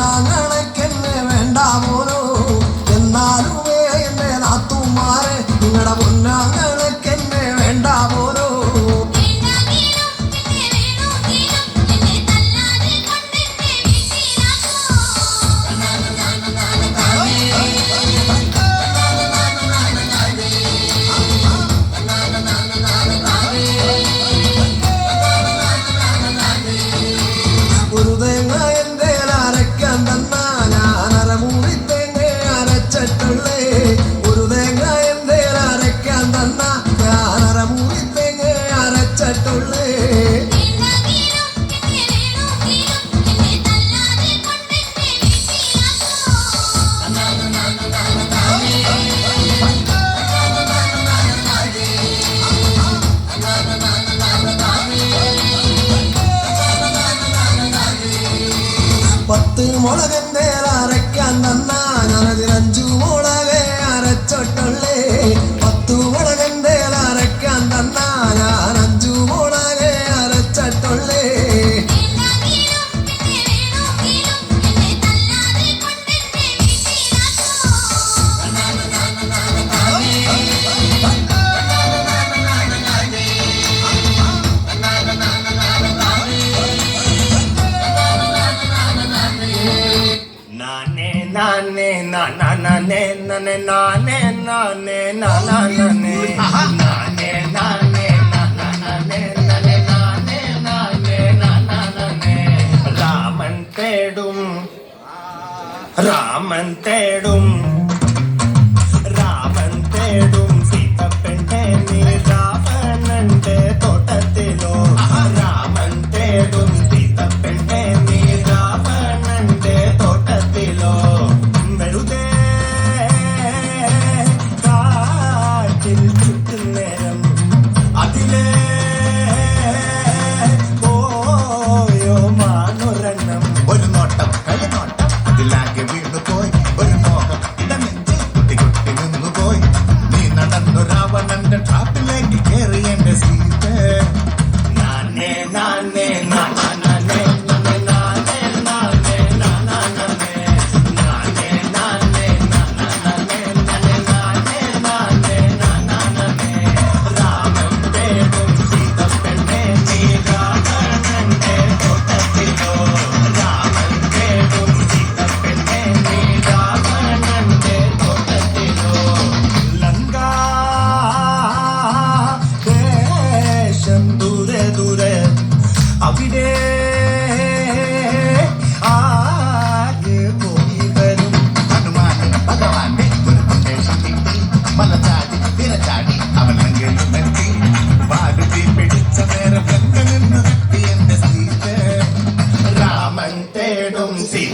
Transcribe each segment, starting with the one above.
na na பத்து முழவெந்தேல் அரைக்க நன்னா நனது నానే ననే నానే నానే నానే నానే నానే రామంతేడుం రామంతేడుం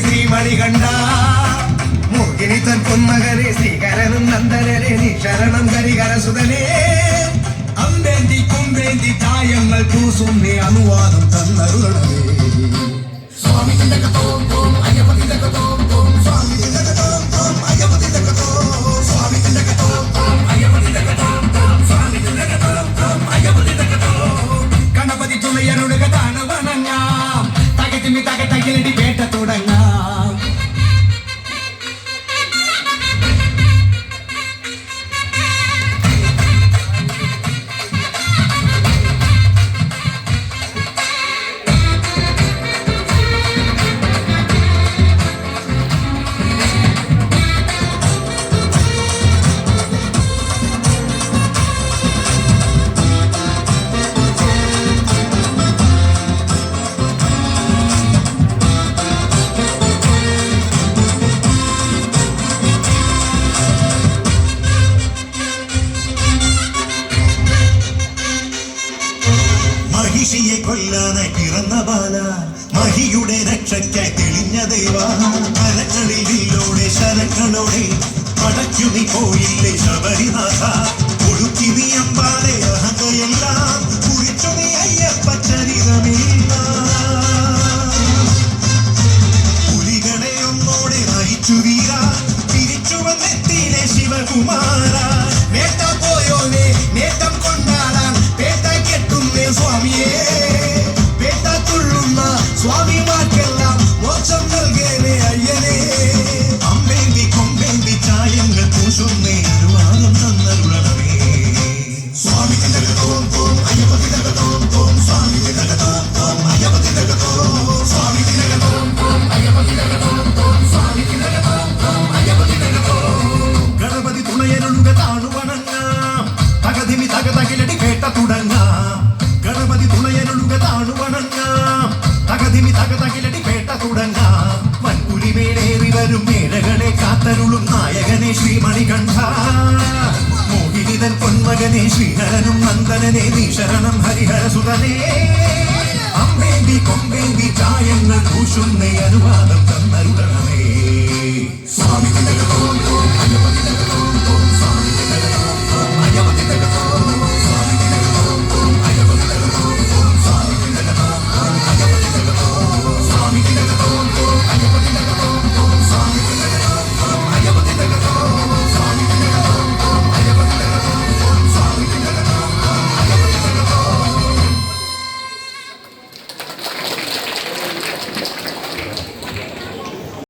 ஸ்ரீ மணிகண்டா மோகினி தன் பொன்மகனே ஸ்ரீகரனும் நந்தனனே நீ சரணம் கரிகரசுதனே அம்பேந்தி கும்பேந்தி தாயம்மல் பூசும் நீ அனுவாதம் தன்னருளே சுவாமி தந்தகத்தோம் ஓம் ஐயப்ப தந்தகத்தோம் മഹിഷിയെ കൊല്ലാനായി പിറന്ന ബാല മഹിയുടെ രക്ഷയ്ക്കായി തെളിഞ്ഞ ദേവ. കരങ്ങളിൽ വില്ലോടെ ശരങ്ങളോടെ പടച്ചു നീ പോയില്ലേ ശബരിനാഥ. ഒടുക്കി നീ അമ്പാലെ അഹങ്കയെല്ലാം. കുറിച്ചു നീ അയ്യപ്പ ചരിതമില്ല. പുലികളെ ഒന്നോടെ നയിച്ചു വീര. തിരിച്ചു വന്നെത്തിയിലെ ശിവകുമാര. നേട്ട പൊന്മകനെ ശ്രീഹരനും നന്ദനനെ നീ ശരണം ഹരിഹര സുതനേ. അമ്പേന്തി കൊമ്പേന്തി ചായങ്ങൾ പൂശുന്നേ അനുവാദം തന്നരുടണമേ സ്വാമി